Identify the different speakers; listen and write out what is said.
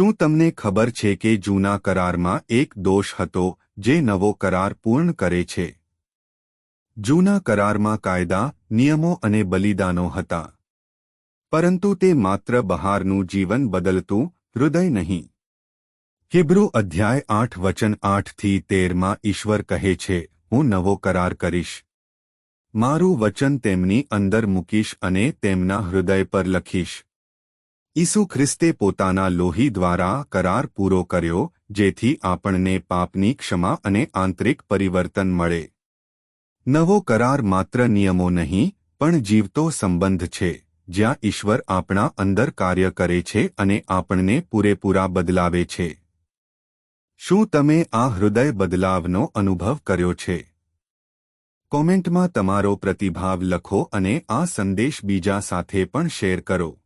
Speaker 1: શું તમને ખબર છે કે જૂના કરારમાં એક દોષ હતો જે નવો કરાર પૂર્ણ કરે છે? જૂના કરારમાં કાયદા, નિયમો અને બલિદાનો હતા. પરંતુ તે માત્ર બહારનું જીવન બદલતું, હૃદય નહીં. હિબ્રુ અધ્યાય આઠ વચન આઠથી તેરમાં ઈશ્વર કહે છે, હું નવો કરાર કરીશ. મારું વચન તેમની અંદર મૂકીશ અને તેમના હૃદય પર લખીશ. ઈસુ ખ્રિસ્તે પોતાના લોહી દ્વારા કરાર પૂરો કર્યો, જેથી આપણને પાપની ક્ષમા અને આંતરિક પરિવર્તન મળે. નવો કરાર માત્ર નિયમો નહીં, પણ જીવતો સંબંધ છે, જ્યાં ઈશ્વર આપણા અંદર કાર્ય કરે છે અને આપણને પૂરેપૂરા બદલાવે છે. શું તમે આ હૃદય બદલાવનો અનુભવ કર્યો છે? કોમેન્ટમાં તમારો પ્રતિભાવ લખો અને આ સંદેશ બીજા સાથે પણ શેર કરો.